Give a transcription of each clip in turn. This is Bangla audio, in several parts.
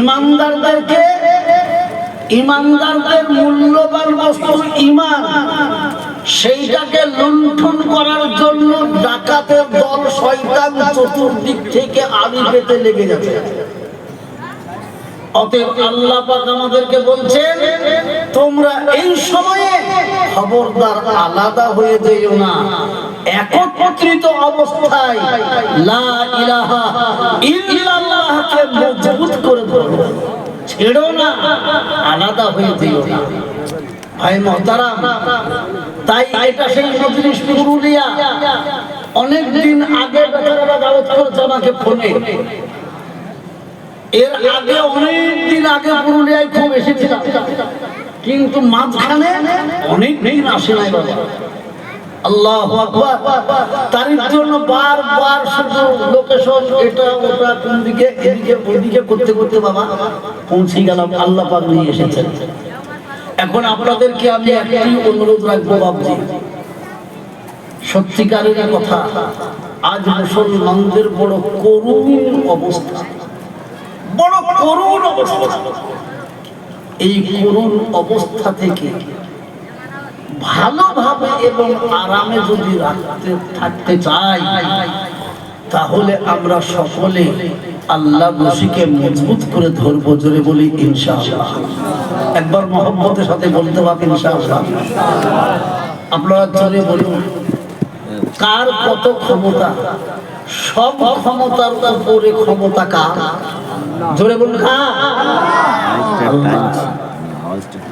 ইমানদারদেরকে ইমানদারদের মূল্যবান বস্তু ইমান, সেইটাকে লুণ্ঠন করার জন্য ডাকাতের দল শয়তান চতুর্দিক থেকে আড়ি পেতে লেগে যাচ্ছে অতএব আল্লাহ আমাদেরকে বলছেন, তোমরা এই সময়ে খবরদার আলাদা হয়ে যেও না। একত্রিত অবস্থায় করে ছেড়ো না, আলাদা হয়ে না। ভাই তাই এটা সেই পুরুলিয়া। অনেক দিন আগে আমাকে ফোনে। এর আগে অনেক দিন আগে পুরুলিয়ায় খুব এসেছিলাম। কিন্তু মাঝখানে অনেক দিন আসে নাই বাবা। আল্লাহ তার জন্য বারবার এদিকে, ওইদিকে করতে করতে বাবা পৌঁছে গেলাম, আল্লাহ নিয়ে এসেছেন। এখন আপনাদেরকে আমি একটি অনুরোধ রাখব বাবজি সত্যিকারের কথা, আজ মুসলমানদের বড় করুণ অবস্থা। বড় করুণ অবস্থা। এই করুণ অবস্থা থেকে ভালোভাবে এবং আরামে যদি রাখতে, থাকতে চাই, তাহলে আমরা সকলে আল্লাহ বসিকে মজবুত করে ধরবো, জোরে বলি, ইনশাআল্লাহ। একবার মোহাম্মতের সাথে বলতে পারি ইনশাআল্লাহ। আপনারা জোরে বলুন, কার কত ক্ষমতা? সব ক্ষমতার উপরে ক্ষমতা কার? জোরে বলুন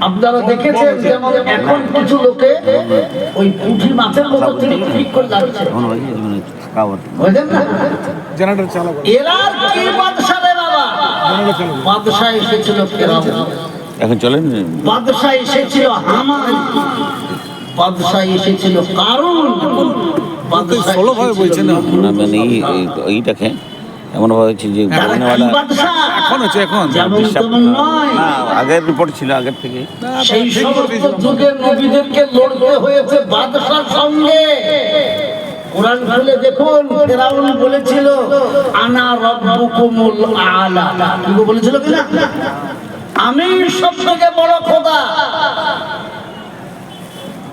আপনারা দেখেছেন যেমন এখন কিছু লোকে ওই পুঁটি মাছের মতো ঠিক ঠিক করে যাচ্ছে। বুঝলেন না? জেনারেটর চালাবো এরা কি বাদশা রে বাবা বাদশা এসেছিল ফেরাউন এখন চলেন বাদশা এসেছিল হামান। বাদশা এসেছিল কারণ বাদশা ষোলো ভাবে বলছে না। না মানে এই- এই- এইটাকে এমন ভাবে হচ্ছে যে এখন হচ্ছে এখন। নয়। না আগের রিপোর্ট ছিল আগের থেকে। সেই সমস্ত যুগের নবীদেরকে লড়তে হয়েছে বাদশার সঙ্গে। কোরআন খুলে দেখুন ফেরাউন বলেছিল আনা রব্বুকুমুল আলা। কি বলেছিল কিনা? আমি সব থেকে বড় খোদা।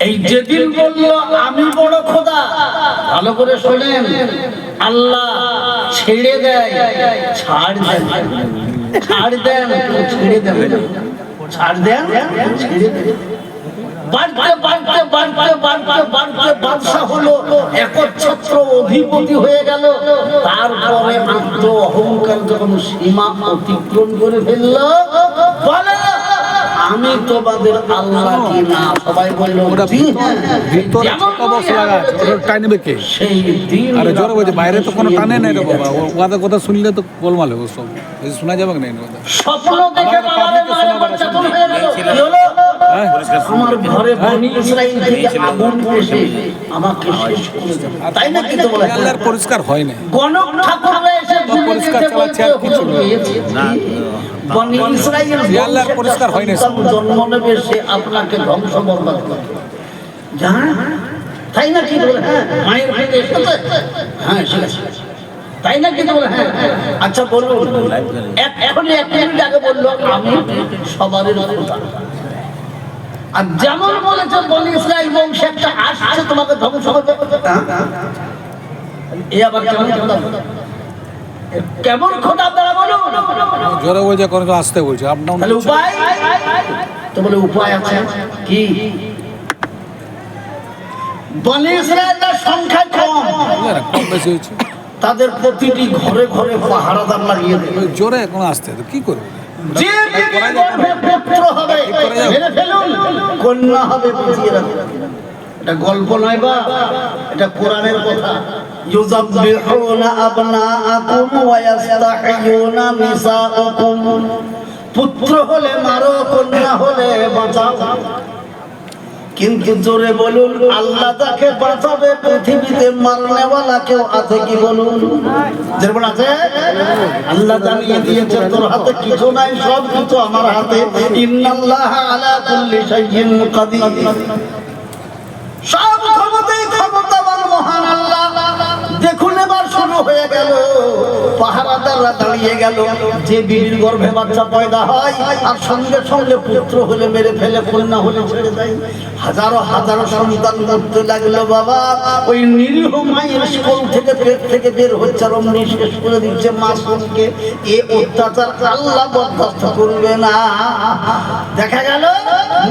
এই যেদিন বলল আমি বড় খোদা ভালো করে শোনেন। আল্লাহ ছেড়ে দেয়, ছাড় দেন। ছাড় দেন ছেড়ে দেন ছাড় দেন ছেড়ে দেন হলো একচ্ছত্র অধিপতি হয়ে গেল। তারপরে আত্ম অহংকার যখন সীমা অতিক্রম করে ফেলল, বলে আমি তোমাদের আল্লাহ কি না? সবাই বলল ওটা জি। হ্যাঁ। ভিতরে বক্স লাগা আছে ওটা টাই নেবে কে সেই দিন আরে জোরে বলছে বাইরে তো কোনো টানে নেই রে বাবা। ওয়াদা কথা শুনলে তো গোলমাল হবে সব। এই শোনা যাবে না কথা? স্বপ্ন দেখে বাচ্চা হয়ে গেল। কি হলো? হ্যাঁ? আমার ঘরে বনি ইসরাইল থেকে আগুন আমাকে শেষ করে দেবে। তাই না কি তো বলে? আল্লাহর পরিষ্কার হয় না। গণক ঠাকুররা এসে পরিষ্কার চালাচ্ছে আর কিছু না। হয়েছে। বনি ইসরাইল যে আল্লাহর পরিষ্কার হয় না জন্ম নেবে সে আপনাকে ধ্বংস বরবাদ করবে। জান? তাই না কি বলে? হ্যাঁ মায়ের পেটে এসেছে হ্যাঁ এসেছে তাই না হ্যাঁ আচ্ছা বলুন। এক- এখনই এক মিনিট আগে বলল আমি সবারই খোদা। আর যেমন বলেছে বনি ইসরাইল বংশ একটা আসছে তোমাকে ধ্বংস করবে। হ্যাঁ? এ আবার কেমন কেমন খোদা আপনারা বলুন? জোরে বলছে কোনো তো আসতে বলছে। আপ ডাউন তাহলে উপায়? তো বলে উপায় আছে। কি? বনি ইসরায়েলের সংখ্যা কম। কম বেশি হয়েছে তাদের প্রতিটি ঘরে ঘরে পাহারাদার লাগিয়ে দেবে। জোরে এখন আসতে। তো কি করবে? যে পুত্র হবে মেরে ফেলুন কন্যা হবে বুঝিয়ে রাখুন। এটা গল্প নয় বা, এটা কোরআনের কথা। আবনাআকুম ওয়া নিসাআকুম। পুত্র হলে মারো, কন্যা হলে বাঁচাও। কিন্তু জোরে বলুন, আল্লাহ তাকে বাঁচাবে পৃথিবীতে মারনেওয়ালা কেউ আছে কি বলুন, আছে? আল্লাহ জানিয়ে দিয়েছে, তোর হাতে কিছু নাই, সব কিছু আমার হাতে। ইন্নাল্লাহ আলা কুল্লি শাইইন কাদির। সব মহান দেখুন এবার শুরু হয়ে দাঁড়িয়ে যে বাচ্চা পয়দা হয়, আর সঙ্গে সঙ্গে হলে মেরে ফেলে হলে ছেড়ে হাজারো হাজারো সন্তান বাবা। ওই স্কুল থেকে থেকে হচ্ছে দিচ্ছে এ অত্যাচার করবে না। দেখা গেল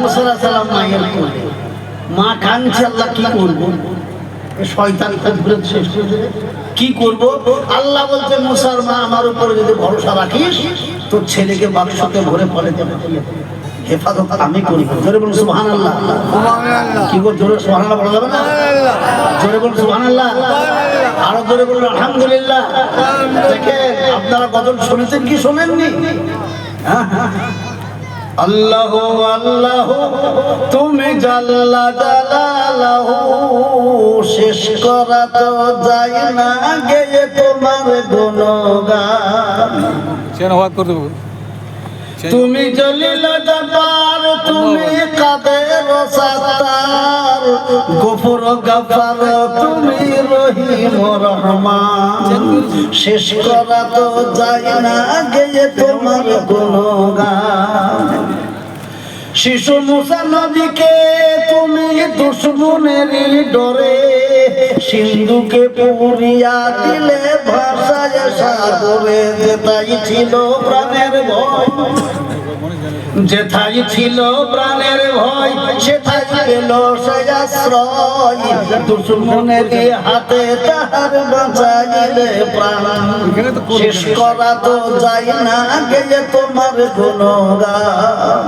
মুসলা সালাম মায়ের মা কাঁদছে আল্লাহ কি করব? শয়তান শেষ কি করব? আল্লাহ বলছে মুসার মা আমার উপরে যদি ভরসা রাখিস তোর ছেলেকে বাক্সতে ভরে পড়ে দেবে। হেফাজত আমি করি। জোরে বলুন আল্লাহ কি জোরে আল্লাহ বলা যাবে না? জোরে বলুন আল্লাহ আরও জোরে বলুন আলহামদুলিল্লাহ। দেখেন আপনারা গজল শুনেছেন কি শোনেননি? হ্যাঁ হ্যাঁ। আল্লাহ আল্লাহ তুমি জাল্লা জালালাহ শেষ করা তো যায় না গেয়ে তোমার গুণগান। তুমি জলিল তুমি কাদের সাতার গফর গাফার, তুমি রহিম রহমান। শেষ করা তো যায় না গেয়ে তোমার গুণগান। শিশু মুসা নদীকে তুমি দুশ্মনের ডরে, সিন্ধুকে পুরিয়া দিলে ভাষায় সাগরে যেটাই ছিল প্রাণের ভয়। যেথাই ছিল প্রাণের ভয় সেথাই পেল সে আশ্রয়। দুশ্মনের হাতে তাহার বাঁচাইলে প্রাণ। শেষ করা তো যায় না, গেলে তোমার গুণগান।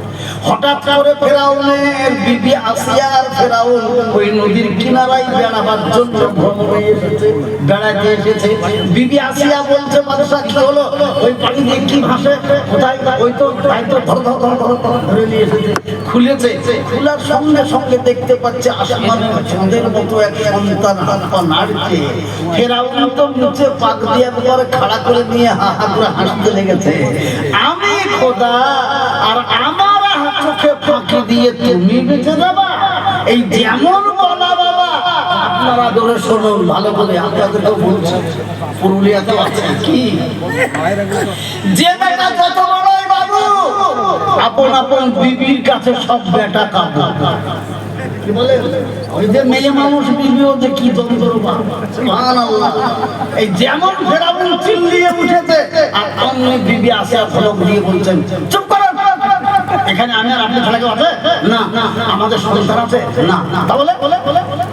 হঠাৎ করে ফেরাউনের বিবি আসিয়ার ফেরাউন ওই নদীর কিনারায় বেড়াবার জন্য ভ্রমণে এসেছে, বেড়াতে এসেছে। বিবি আসিয়া বলছে মানুষা কি হলো? ওই পানি দিয়ে কি ভাসে? কোথায়? ওই তো, তাই তো ধর ধর ধর ধর ধর নিয়ে এসেছে। খুলেছে, খোলার সঙ্গে সঙ্গে দেখতে পাচ্ছে আসমানের চাঁদের মতো এক সন্তান হাত পা নাড়ছে। ফেরাউন তো নিচে পাক দিয়ে খাড়া করে নিয়ে হা হা করে হাসতে লেগেছে। আমি খোদা, আর আমার দিয়ে তুমি বেঁচে যাবা? এই যেমন বলা বাবা, আপনারা ধরে শুনুন, ভালো করে আপনাদেরকে বলছি পুরুলিয়াতে আছে কি? যে বেটা যত বড়ই বাবু আপন আপন বিবির কাছে সব বেটা কাবু। ওই যে মেয়ে মানুষ এই যেমন উঠেছে, আর বলছেন, চুপ এখানে আমি আর আপনি ছাড়া কেউ আছে? না না আমাদের সদস্য আছে? না না। তাহলে বলে বলে বলে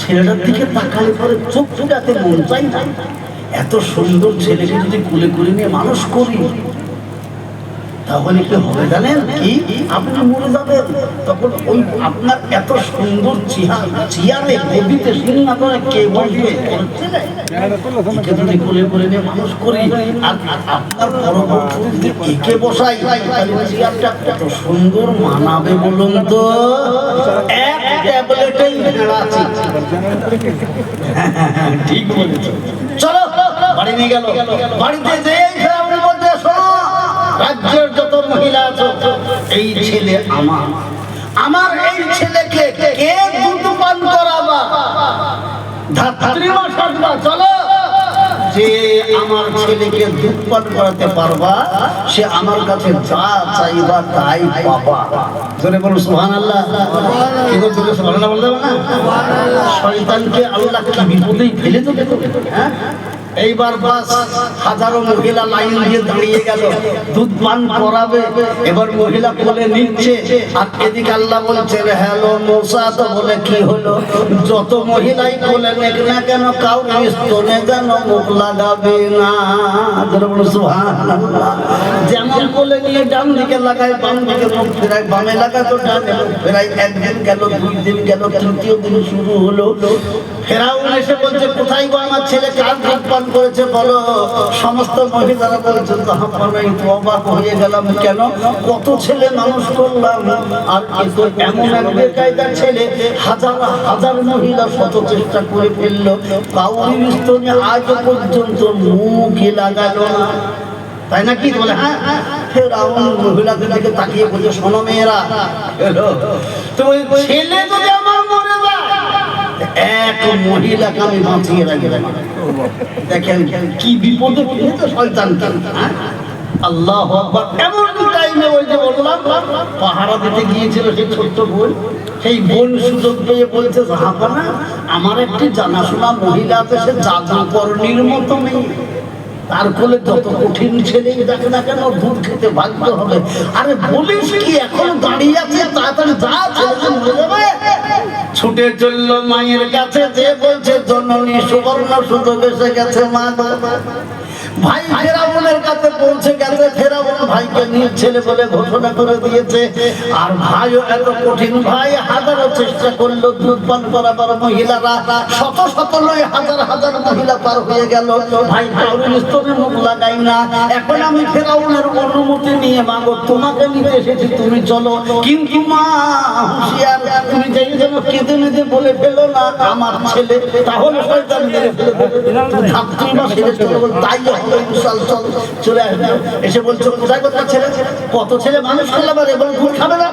ছেলেটার দিকে তাকালে পরে চোখ ফুটাতে মন চাই না। এত সুন্দর ছেলেকে যদি কুলে কুলে নিয়ে মানুষ করি তাহলে কি হবে জানেন কি? আপনি মরে যাবেন। তখন ওই আপনার এত সুন্দর চেয়ারে দেবীতে সিংহাসনে কে কত সুন্দর মানাবে বলুন তো? এক ট্যাবলেটেই ভেড়া ঠিক বলেছ চলো বাড়িতে রাজ্যের যত মহিলা আছো, এই ছেলে আমার। আমার এই ছেলেকে কে দুধ পান করাবা? ধাত্রী সাজবা চলো। যে আমার ছেলেকে দুধ পান করাতে পারবা, সে আমার কাছে যা চাইবা তাই পাবা। জোরে বলো সুবহানাল্লাহ। কি গো জোরে সুবহানাল্লাহ বলতে হবে না? শয়তানকে আল্লাহ বিপদেই ফেলে দেবে? হ্যাঁ? এইবার বাস, হাজারো মহিলা লাইন দিয়ে দাঁড়িয়ে গেল। দুধ পান করাবে, এবার মহিলা কোলে নিচ্ছে। আর এদিকে আল্লাহ বলছে হ্যালো মোসা তো বলে কি হলো? যত মহিলাই কোলে নেক না কেন কাউ স্তনে যেন মুখ লাগাবে না। যেমন কোলে নিয়ে ডান দিকে লাগায়, বাম দিকে মুখ ফেরায়, বামে লাগায় তো ডানে ফেরায়। একদিন গেল, দুই দিন গেল, তৃতীয় দিন শুরু হলো। ফেরাউন এসে বলছে, কোথায় গো আমার ছেলে? কার দুধ পান করেছে বলো সমস্ত মহিলারা বলছে জাহাপানাই তো অবাক হয়ে গেলাম কেন? কত ছেলে মানুষ করলাম? আর এমন এক বেকায়দার ছেলে হাজার হাজার মহিলা শত চেষ্টা করে ফেলল। কাউরির স্তনে আজ পর্যন্ত মুখই লাগালো না। তাই না কি বলে হ্যাঁ মহিলাদের দিকে তাকিয়ে বলছে শোনো মেয়েরা ছেলে যদি আমার এক মহিলাকে আমি বাঁচিয়ে রাখি। দেখেন কি বিপদে পড়েছে শয়তান। হ্যাঁ? আল্লাহ এমন টাইমে ওই যে বললাম, পাহারা দিতে গিয়েছিল সেই ছোট্ট বোন। সেই বোন সুযোগ পেয়ে বলছে আমার একটি জানাশোনা মহিলা আছে, সে জাদুকরণীর মতো মেয়ে। তার কোলে যত কঠিন ছেলে দেখে না কেন দুধ খেতে বাধ্য হবে? আরে বলিস কি, এখন দাঁড়িয়ে আছে, তাড়াতাড়ি যা, ছেলেকে মরে যাবে। ছুটে চলল মায়ের কাছে যে বলছে, জননী সুবর্ণ সুযোগ এসে গেছে মা ভাই ফেরাউনের কাছে পৌঁছে গেছে ফেরাউন ভাইকে নিজ ছেলে বলে ঘোষণা করে দিয়েছে। আর ভাইও এত কঠিন ভাই হাজারো চেষ্টা করল দুধ পান করাবার মহিলারা। শত শত নয় হাজার হাজার মহিলা পার হয়ে গেল। ভাই স্তরে মুখ লাগাই না। এখন আমি ফেরাউনের অনুমতি নিয়ে মাগো তোমাকে নিতে এসেছি তুমি চলো। কিন্তু মা হুঁশিয়ার তুমি যাই যেন কেঁদে মেঁদে বলে ফেলো না আমার ছেলে তাহলে শয়তান মেরে বল, তাই হবে চল চল। চলে আসবে। এসে বলছো, কোথায় কোথায় ছেলে? কত ছেলে মানুষ করলাম আর এবার ভুল খাবে না।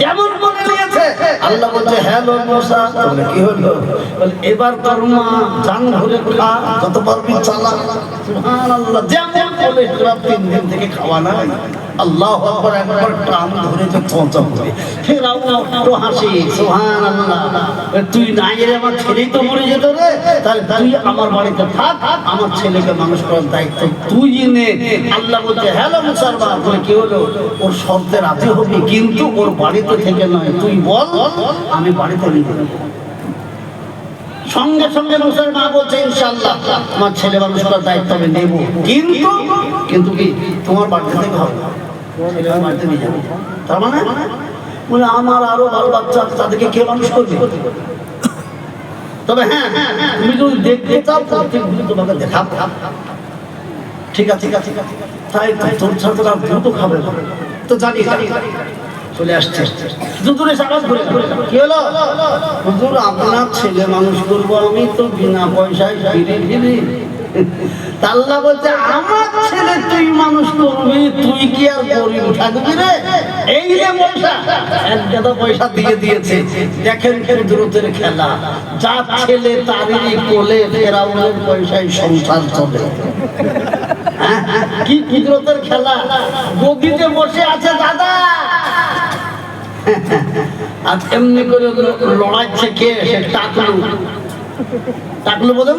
যেমন মনে নিয়েছে আল্লাহ বলছে হ্যাঁ মোসা তাহলে কি হলো? এবার তোর মা জান ভরে খা, যত পারবি চালা। যেমন বলে তিন দিন থেকে খাওয়া নাই। আল্লাহ আকবার, একবার টান ধরে যে চঞ্চল করে ফেরাও একটু হাসি, সুবহানাল্লাহ। তুই নাই রে আমার ছেলেই তো মরে যেত রে। তাহলে তুই আমার বাড়িতে থাক, আমার ছেলেকে মানুষ করার দায়িত্ব তুই নে। আল্লাহ বলছে, হ্যালো মুসলমান, বলে, কি হলো? ওর শব্দে রাজি হবি, কিন্তু ওর বাড়িতে থেকে নয়। তুই বল, আমি বাড়িতে নিয়ে সঙ্গে সঙ্গে মুসলমান বলছে ইনশাল্লাহ আমার ছেলে মানুষ করার দায়িত্ব আমি নেব। কিন্তু কিন্তু কি? তোমার বাড়িতে থেকে হবে মানে? আমার আরও বারো বাচ্চা তাদেরকে কে মানুষ করবে? তবে হ্যাঁ তুমি যদি দেখতে চাও ঠিক আছে ঠিক আছে। তাই তোর দ্রুত খাবে তো জানি চলে আসছে। আপনার ছেলে মানুষ করব আমি তো বিনা পয়সায় আল্লাহ বলছে, আমার ছেলে তুই করবি তুই কি আর গরিব থাকবি রে? এই যে পয়সা, এক গাদা পয়সা দিয়ে দিয়েছে। দেখেন কুদরতের খেলা। যা ছেলে তারই কোলে ফেরাউনের পয়সায় সংসার চলে। হ্যাঁ? কি কুদরতের খেলা? গদিতে বসে আছে দাদা। আর এমনি করে লড়াইছে কে? সে টাকলু। টাকলু বোঝেন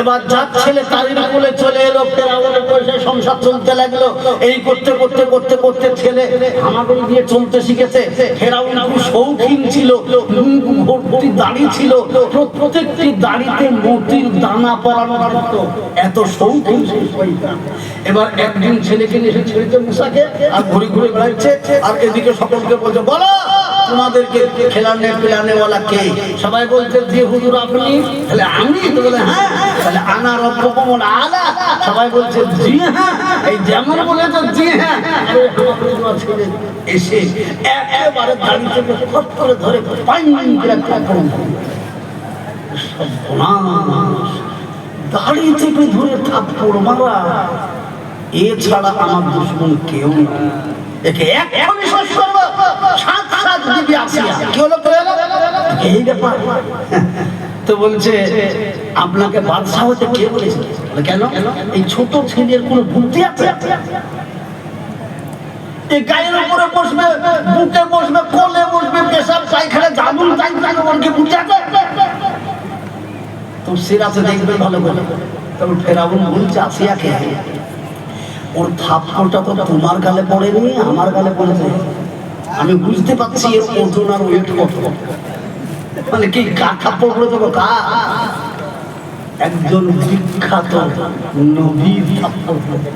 এবার যার ছেলে তারির কোলে চলে এলো, ফেরাউনের পয়সায় সংসার চলতে লাগল। এই করতে করতে করতে করতে ছেলে হামাগুড়ি দিয়ে চলতে শিখেছে। ফেরাউন খুব শৌখিন ছিল ভর্তি দাড়ি ছিল। প্রত্যেকটি দাড়িতে মতির দানা পরানো থাকতো এত শৌখিন এবার একদিন ছেলেকে নিয়ে ছেড়েছে মুসাকে আর ঘুরে ঘুরে বেড়াচ্ছে। আর এদিকে সকলকে বলছে, বলো! তোমাদেরকে খেলানে পেলানে ওয়ালা কে? সবাই বলছে যে হুজুর আপনি। তাহলে আমি? তো বলে হ্যাঁ তাহলে আনা রব্বকুম আলা। সবাই বলছে, জি হ্যাঁ এই যেমন বলেছে, জি হ্যাঁ ছেলে এসে একেবারে দাঁড়িয়ে ফট করে ধরে পাইন করে কাপড় সর্বনাশ। দাড়ি চেপে ধরে থাপ্পড় মারা। এছাড়া আমার দুশ্মন কেউ না আসিয়া। তো বলছে, আপনাকে বাদশাহ হতে কে বলেছে? কেন? এই ছোট ছেলের কোনো বুদ্ধি আছে? এই গায়ের উপরে বসবে বসবে, কোলে বসবে তো সিরাজে দেখবে ভালো করে। তবে ফেরাউন বলছে আসিয়াকে ওর থাপ্পড়টা তো তোমার গালে পড়েনি, আমার গালে পড়েছে। আমি বুঝতে পারছি এর ওজন আর ওয়েট কত। মানে কি কার থাপ্পড় পড়ে দেবো কা একজন বিখ্যাত নবীর থাপ্পড় পড়ে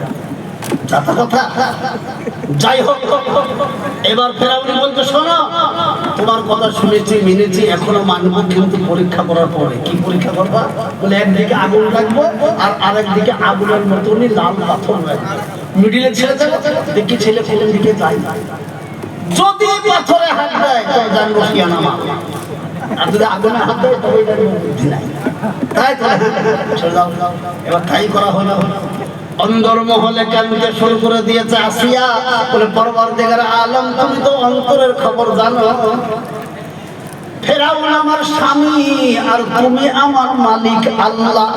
যাই হোক, এবার ফেরাউনি শোনো, তোমার কথা শুনেছি, মেনেছি, এখনও মানব কিন্তু পরীক্ষা করার পরে। কি পরীক্ষা করবা? বলে, একদিকে আগুন রাখব আর আরেকদিকে আগুনের মতনই লাল পাথর রাখব মিডিলে ছেড়ে দেবো, দেখি ছেলে কোন দিকে যায়। যদি পাথরে হাত দেয় তো জানব কি আনামা আর যদি আগুনে হাত দেয় তবে নাই। তাই এবার তাই করা হলো। অন্দর মহলে কানতে শুরু করে দিয়েছে আসিয়া? বলে পরবার দেখার আলম, তুমি তো অন্তরের খবর জানো। ফেরাউন আমার স্বামী, আর তুমি আমার মালিক আল্লাহ।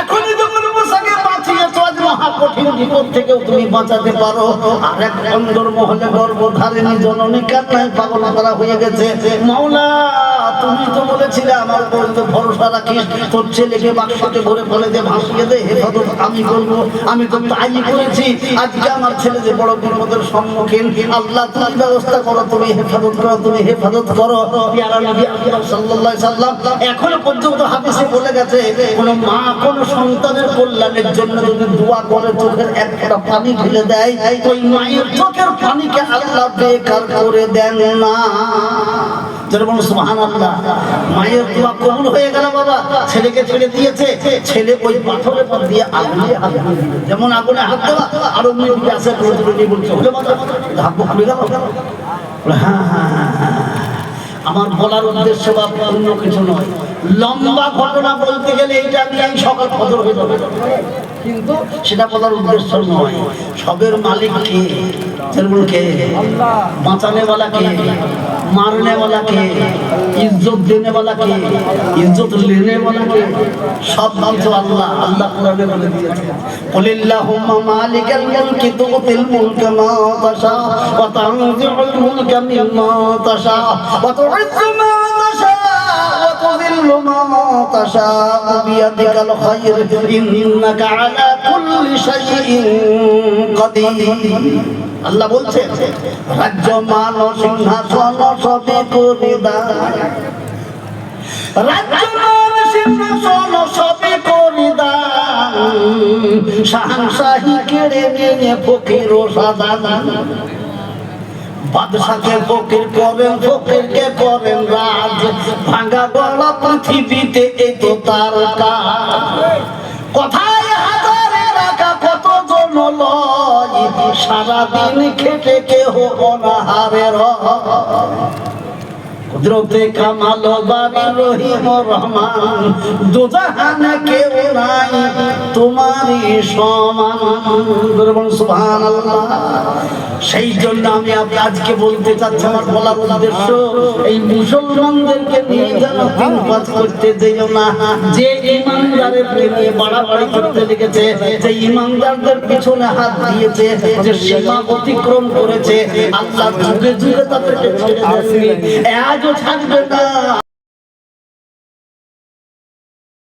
এখনই যখন মুসাকে বাঁচাতে পারো। আমি তো তাই করেছি। আজকে আমার ছেলে যে বড় বিপদের সম্মুখীন, আল্লাহ তুমি ব্যবস্থা করো, তুমি হেফাজত করো, তুমি হেফাজত করো। সাল্লাল্লাহু সাল্লাম এখনও পর্যন্ত হাদিসে বলে গেছে, কোন মা কোন সন্তানের কল্যাণের জন্য মায়ের দোয়া কবুল হয়ে গেল বাবা। ছেলেকে ছেড়ে দিয়েছে। ছেলে ওই পাথরের পর দিয়ে আগুনে যেমন আগুনে হাত দেওয়া আর অমনি উঠে আসে বলছে হ্যাঁ হ্যাঁ হ্যাঁ, আমার বলার উদ্দেশ্য বা অন্য কিছু নয়। লম্বা ঘটনা বলতে গেলে এইটা আমি আমি সকাল ফজর হয়ে যাবে। কিন্তু সেটা বলার উদ্দেশ্য নয় সবের মালিক কে যেমন কে বাঁচানে वाला কে मारने वाला কে ইজ্জত দেনে वाला কে ইজ্জত लेने वाला কে সব কিছু আল্লাহ আল্লাহ কোরআনে বলে দিয়েছে কুলিল্লাহুম্মা মালিকাল মুলকি তুতিল মুলকা মা তাশা ওয়া তানজিউল মুলকা মিম্মা তাশা ওয়া তুইজ্জু মা তাশা তুযিল্লু মা তাশা বিয়াদিকাল খায়র ইন্নাকা আলা কুল্লি শাইইন কাদির আল্লাহ বলছে, রাজ্য মান সিংহাসন সবে করে দান রাজ্যমান সিংহাসন সবে করে দান কেড়ে নিয়ে ফকির ও সাদান বাদশাকে ফকির করেন, ফকিরকে করেন রাজ। ভাঙা গলা পৃথিবীতে এই তো তার কোথায় হাজারে রাখা কত জন লয়? সারাদিন খেটে কেহ অনাহারে রয়। কুদরতে কামাল বাবি রহিম রহমান। দুজাহানে কেউ নাই, তোমারই সমান। সেই জন্য আমি আজকে বলতে চাচ্ছি, আমার বলার উদ্দেশ্য, এই মুসলমানদেরকে নিয়ে যেন দিন পাস করতে না। যে ইমানদারের বাড়াবাড়ি করতে যে ইমানদারদের পিছনে হাত দিয়েছে, যে সীমা অতিক্রম করেছে, আল্লাহ যুগে যুগে তাদেরকে ছেড়ে দেননি। আজও ছাড়বে না